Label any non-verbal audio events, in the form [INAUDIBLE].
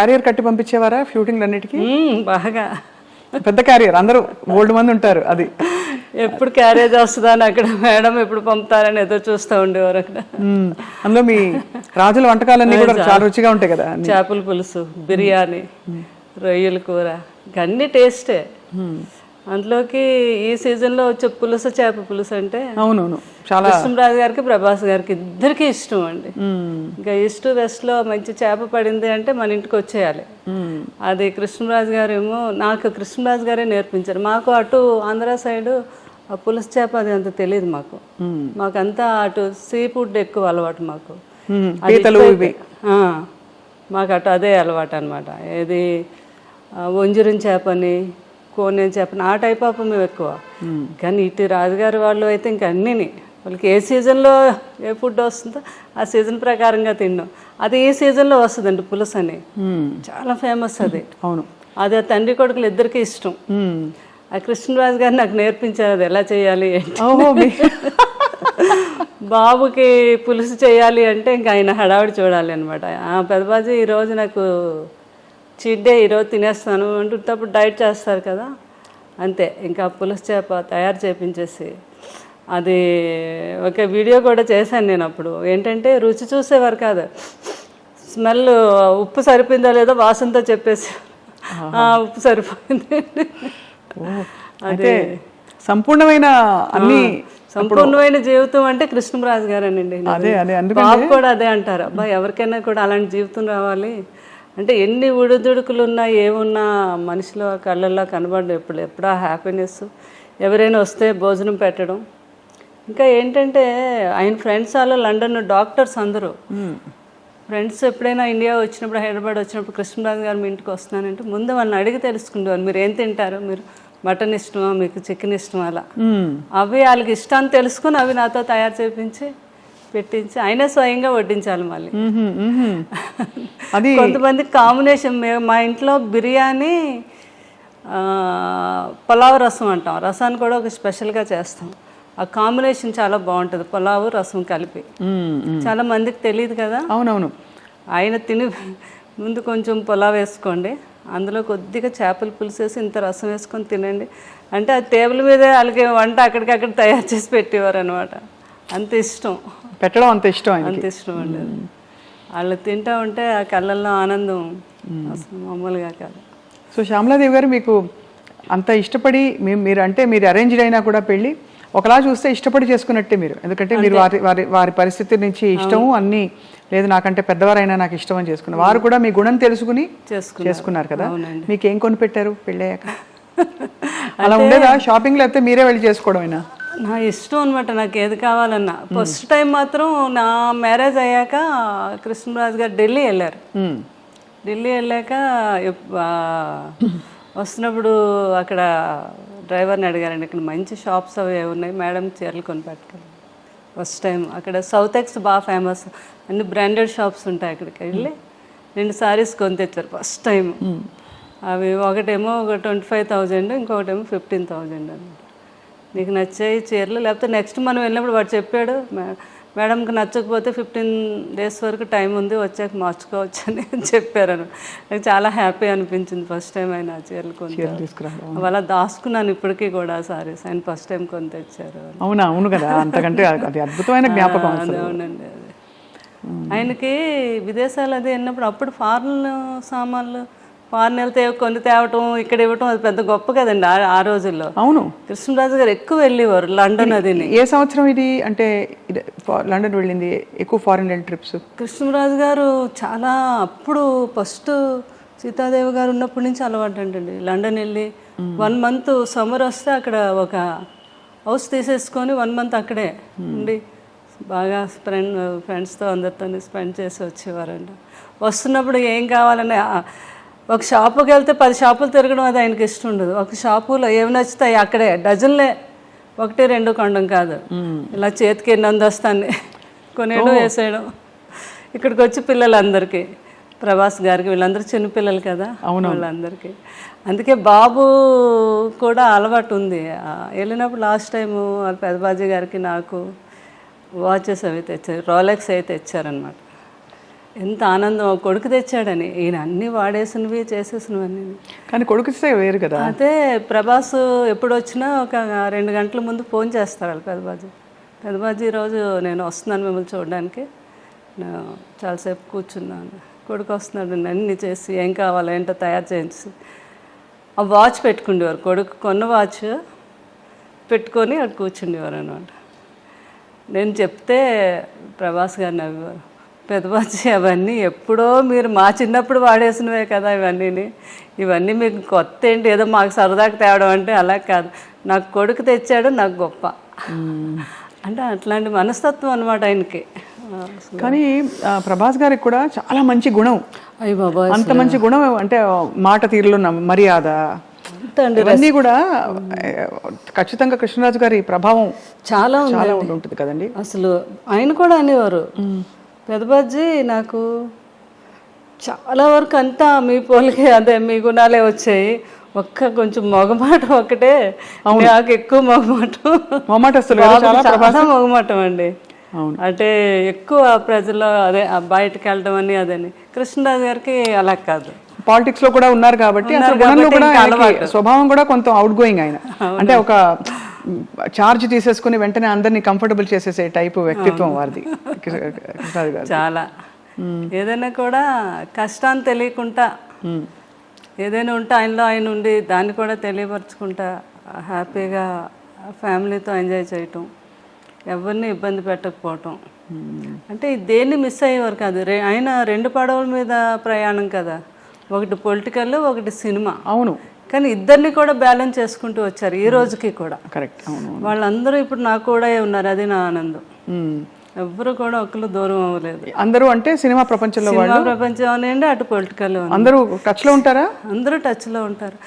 Carrier కట్టి పంపించేవారా shooting అన్నిటికీ? బాగా. పెద్ద క్యారియర్ అందరూ ఓల్డ్ మంది ఉంటారు అది. ఎప్పుడు క్యారేజ్ వస్తుందా అని అక్కడ మేడం ఎప్పుడు పంపుతారని ఎదురు చూస్తూ ఉండేవారు అక్కడ. అందులో మీ రాజుల వంటకాలన్నీ కూడా చాలా రుచిగా ఉంటాయి కదా చేపల పులుసు బిర్యానీ రొయ్యల కూర అన్ని టేస్టే. అందులోకి ఈ సీజన్లో వచ్చే పులుసు చేప పులుసు అంటే అవునవును. చాలా కృష్ణరాజు గారికి ప్రభాస్ గారికి ఇద్దరికి ఇష్టం అండి. ఇంకా ఈస్ట్ వెస్ట్లో మంచి చేప పడింది అంటే మన ఇంటికి వచ్చేయాలి. అది కృష్ణరాజు గారు ఏమో నాకు కృష్ణరాజు గారే నేర్పించారు. మాకు అటు ఆంధ్ర సైడు ఆ పులుసు చేప అది అంత తెలియదు మాకు. మాకంతా అటు సీ ఫుడ్ ఎక్కువ అలవాటు మాకు. మాకు అటు అదే అలవాటు అనమాట ఏది వంజరం చేపని కోనేం చేపని ఆ టైప్ ఆఫ్ మేము ఎక్కువ. కానీ ఇటు రాజుగారి వాళ్ళు అయితే ఇంక అన్నీని. వాళ్ళకి ఏ సీజన్లో ఏ ఫుడ్ వస్తుందో ఆ సీజన్ ప్రకారంగా తిన్నాం. అది ఈ సీజన్లో వస్తుందండి పులుసు అని. మ్మ్. చాలా ఫేమస్ అది. అవును. అది ఆ తండ్రి కొడుకులు ఇద్దరికి ఇష్టం. మ్మ్. ఆ కృష్ణరాజు గారు నాకు నేర్పించారు అది ఎలా చేయాలి [LAUGHS] బాబుకి పులుసు చేయాలి అంటే ఇంకా ఆయన హడావిడి చూడాలి అనమాట పెద్దబాజీ ఈరోజు నాకు చీట్ డే ఈరోజు తినేస్తాను అంటున్నప్పుడు డైట్ చేస్తారు కదా. అంతే ఇంకా పులుసు చేప తయారు చేపించేసి. అది ఒక వీడియో కూడా చేశాను నేను అప్పుడు. ఏంటంటే రుచి చూసేవారు కాదు. స్మెల్ ఉప్పు సరిపోయిందో లేదో వాసనతో చెప్పేసి. "ఆ, ఉప్పు సరిపోయింది. అయితే సంపూర్ణమైన అన్ని సంపూర్ణమైన జీవితం అంటే కృష్ణరాజు గారేనండి. అదే అదే బాబు కూడా అదే అంటారు. అబ్బా ఎవరికైనా కూడా అలాంటి జీవితం రావాలి. అంటే ఎన్ని ఉడుదుడుకులు ఉన్నా ఏమున్నా మనిషిలో కళ్ళల్లో కనబడదు ఎప్పుడు ఎప్పుడా హ్యాపీనెస్ ఎవరైనా వస్తే భోజనం పెట్టడం. ఇంకా ఏంటంటే ఆయన ఫ్రెండ్స్ వాళ్ళు లండన్ డాక్టర్స్ అందరూ. ఫ్రెండ్స్ ఎప్పుడైనా ఇండియా వచ్చినప్పుడు హైదరాబాద్ వచ్చినప్పుడు కృష్ణరాజు గారు మీ ఇంటికి వస్తున్నానంటే ముందు వాళ్ళని అడిగి తెలుసుకుండేవారు మీరు ఏం తింటారు? మీరు మటన్ ఇష్టమా? మీకు చికెన్ ఇష్టమా? అలా. అవి వాళ్ళకి ఇష్టాన్ని తెలుసుకుని అవి నాతో తయారు చేపించి పెట్టించి అయినా స్వయంగా వడ్డించాలి మళ్ళీ. అది కొంతమంది కాంబినేషన్ మేము మా ఇంట్లో బిర్యానీ పులావ్ రసం అంటాం. రసాన్ని కూడా ఒక స్పెషల్గా చేస్తాం. ఆ కాంబినేషన్ చాలా బాగుంటుంది పులావ్ రసం కలిపి. చాలా మందికి తెలియదు కదా? అవునవును. ఆయన తిని ముందు కొంచెం పులావ్ వేసుకోండి. అందులో కొద్దిగా చేపల పులుసు వేసి ఇంత రసం వేసుకొని తినండి. అంటే ఆ టేబుల్ మీదే వాళ్ళకి వంట అక్కడికక్కడ తయారు చేసి పెట్టేవారు అనమాట అంత ఇష్టం. పెట్టడం అంత ఇష్టం అంత ఇష్టం అండి. వాళ్ళు తింటా ఉంటే ఆ కళ్ళల్లో ఆనందం అసలు మామూలుగా కాదు. సో శ్యామలాదేవి గారు మీకు అంత ఇష్టపడి మీ- మీరు అంటే మీరు అరేంజ్డ్ అయినా కూడా పెళ్ళి ఒకలా చూస్తే ఇష్టపడి చేసుకున్నట్టే మీరు. ఎందుకంటే మీరు వారి వారి వారి పరిస్థితి నుంచి ఇష్టము అన్ని లేదు నాకంటే పెద్దవారైనా నాకు ఇష్టం అని చేసుకున్నారు. వారు కూడా మీ గుణం తెలుసుకుని చేసుకున్నారు. కదా. మీకు ఏం కొని పెట్టారు పెళ్ళయ్యాక? [LAUGHS] అలా ఉండేదా? షాపింగ్ లేకపోతే మీరే వెళ్ళి చేసుకోవడమేనా? నా ఇష్టం అనమాట నాకు ఏది కావాలన్నా. ఫస్ట్ టైం మాత్రం నా మ్యారేజ్ అయ్యాక కృష్ణరాజు గారు ఢిల్లీ వెళ్ళారు. ఢిల్లీ వెళ్ళాక వస్తున్నప్పుడు అక్కడ డ్రైవర్ని అడిగారండి ఇక్కడ మంచి షాప్స్ అవి ఉన్నాయి? మేడం చీరలు కొని పెట్టాలి ఫస్ట్ టైం అక్కడ సౌత్ ఎక్స్ బాగా ఫేమస్. అన్ని బ్రాండెడ్ షాప్స్ ఉంటాయి అక్కడికి వెళ్ళి రెండు సారీస్ కొని తెచ్చారు ఫస్ట్ టైం. అవి ఒకటేమో ఒక ట్వంటీ ఫైవ్ థౌజండ్ ఇంకొకటేమో ఫిఫ్టీన్ థౌజండ్ అనమాట నీకు నచ్చాయి చీరలు లేకపోతే నెక్స్ట్ మనం వెళ్ళినప్పుడు వాడు చెప్పాడు "మే- మేడంకి నచ్చకపోతే ఫిఫ్టీన్ డేస్ వరకు టైం ఉంది వచ్చాక మార్చుకోవచ్చు అని [LAUGHS] చెప్పారు నాకు చాలా హ్యాపీ అనిపించింది ఫస్ట్ టైం ఆయన ఆ చీరలు కొని తీసుకురావడం అలా దాచుకున్నాను ఇప్పటికీ కూడా సారీస్ ఆయన ఫస్ట్ టైం కొని తెచ్చారు అవునా? అవును కదా అంతకంటే [LAUGHS] అది అద్భుతమైన జ్ఞాపకం అవునండి అదే. ఆయనకి విదేశాలు అది వెళ్ళినప్పుడు అప్పుడు ఫారెన్ సామాన్లు ఫారెన్ వెళ్తే కొన్ని తేవటం ఇక్కడ ఇవ్వటం అది పెద్ద గొప్ప కదండి ఆ- ఆ రోజుల్లో. అవును. కృష్ణరాజు గారు ఎక్కువ వెళ్ళేవారు లండన్ అదిని. ఏ సంవత్సరం ఇది? అంటే లండన్ వెళ్ళింది ఎక్కువ ఫారిన్ ట్రిప్స్ కృష్ణరాజు గారు చాలా అప్పుడు ఫస్ట్ సీతాదేవి గారు ఉన్నప్పటి నుంచి అలవాటు అంటండి. లండన్ వెళ్ళి వన్ మంత్ సమ్మర్ వస్తే అక్కడ ఒక హౌస్ తీసేసుకొని వన్ మంత్ అక్కడే ఉండి బాగా ఫ్రెండ్ ఫ్రెండ్స్తో అందరితో స్పెండ్ చేసి వచ్చేవారండి వస్తున్నప్పుడు ఏం కావాలని ఒక షాపుకి వెళ్తే పది షాపులు తిరగడం అది ఆయనకి ఇష్టం ఉండదు. ఒక షాపులో ఏమి నచ్చుతాయి అక్కడే. డజన్లే ఒకటి రెండు కొండం కాదు. ఇలా చేతికి ఎన్ని అందొస్తాన్ని కొనేయడం వేసేయడం. ఇక్కడికి వచ్చి పిల్లలందరికీ ప్రభాస్ గారికి వీళ్ళందరూ చిన్నపిల్లలు కదా వాళ్ళందరికీ. అందుకే బాబు కూడా అలవాటు ఉంది. వెళ్ళినప్పుడు లాస్ట్ టైం వాళ్ళ పెదబాజీ గారికి నాకు వాచెస్ అవి తెచ్చారు రోలెక్స్ అయితే తెచ్చారనమాట ఎంత ఆనందం. కొడుకు తెచ్చాడని. ఈయన అన్నీ వాడేసినవి చేసేసినవన్నీ. కానీ కొడుకుస్తే వేరు కదా. అయితే ప్రభాస్ ఎప్పుడు వచ్చినా ఒక రెండు గంటల ముందు ఫోన్ చేస్తారు వాళ్ళు పెద్దబాజీ పెద్దబాజీ ఈరోజు నేను వస్తున్నాను మిమ్మల్ని చూడడానికి. చాలాసేపు కూర్చున్నాను. కొడుకు వస్తున్నాడు అన్ని చేసి ఏం కావాలో ఏంటో తయారు చేసి ఆ వాచ్ పెట్టుకుండేవారు. కొడుకు కొన్న వాచ్ పెట్టుకొని అక్కడ కూర్చుండేవారు అనమాట నేను చెప్తే ప్రభాస్ గారు నవ్వేవారు. పెద్దబాజీ అవన్నీ ఎప్పుడో మీరు మా చిన్నప్పుడు వాడేసినవే కదా ఇవన్నీ ఇవన్నీ మీకు కొత్త ఏంటి? ఏదో మాకు సరదాకి తేవడం అంటే అలా కాదు. నాకు కొడుకు తెచ్చాడు నాకు గొప్ప. అంటే అట్లాంటి మనస్తత్వం అనమాట ఆయనకి. కానీ ప్రభాస్ గారికి కూడా చాలా మంచి గుణం. అంత మంచి గుణం అంటే మాట తీరులో మర్యాద. ఇవన్నీ కూడా ఖచ్చితంగా కృష్ణరాజు గారి ప్రభావం చాలా ఉంటుంది కదండి. అసలు ఆయన కూడా అనేవారు. పెదబాజీ నాకు చాలా వరకు అంతా మీ పోలికే అదే మీ గుణాలే వచ్చాయి. ఒక్క కొంచెం మొగమాట ఒకటే నాకు ఎక్కువ మొగమాటం. మొమాటస్తులు కదా చాలా మొగమాటం అండి. అవును. అంటే ఎక్కువ ప్రజల్లో అదే బయటకు వెళ్ళడం అని అదని. కృష్ణరాజు గారికి అలా కాదు. పాలిటిక్స్లో కూడా ఉన్నారు కాబట్టి అసలు గుణంలో కూడా స్వభావం కూడా కొంత అవుట్ గోయింగ్ ఆయన అంటే ఒక చార్జ్ తీసేసుకుని వెంటనే అందరినీ కంఫర్టబుల్ చేసేసే టైపు వ్యక్తిత్వం వారిది. చాలా. ఏదైనా కూడా కష్టాన్ని తెలియకుండా ఏదైనా ఉంటే ఆయనలో ఆయన ఉండి దాన్ని కూడా తెలియపరచుకుంటా హ్యాపీగా ఫ్యామిలీతో ఎంజాయ్ చేయటం ఎవరిని ఇబ్బంది పెట్టకపోవటం. అంటే దేన్ని మిస్ అయ్యేవారు కాదు. రే ఆయన రెండు పడవల మీద ప్రయాణం కదా. ఒకటి పొలిటికల్ ఒకటి సినిమా. అవును. కానీ ఇద్దరిని కూడా బ్యాలెన్స్ చేసుకుంటూ వచ్చారు ఈ రోజుకి కూడా. కరెక్ట్. అవును వాళ్ళందరూ ఇప్పుడు నాకు కూడా ఉన్నారు అది నా ఆనందం. మ్మ్. ఎవ్వరు కూడా ఒకరు దూరం అవ్వలేదు. అందరూ అంటే సినిమా ప్రపంచంలో సినిమా ప్రపంచం అనండి అటు పొలిటికల్ అందరూ టచ్లో ఉంటారా? అందరూ టచ్లో ఉంటారు.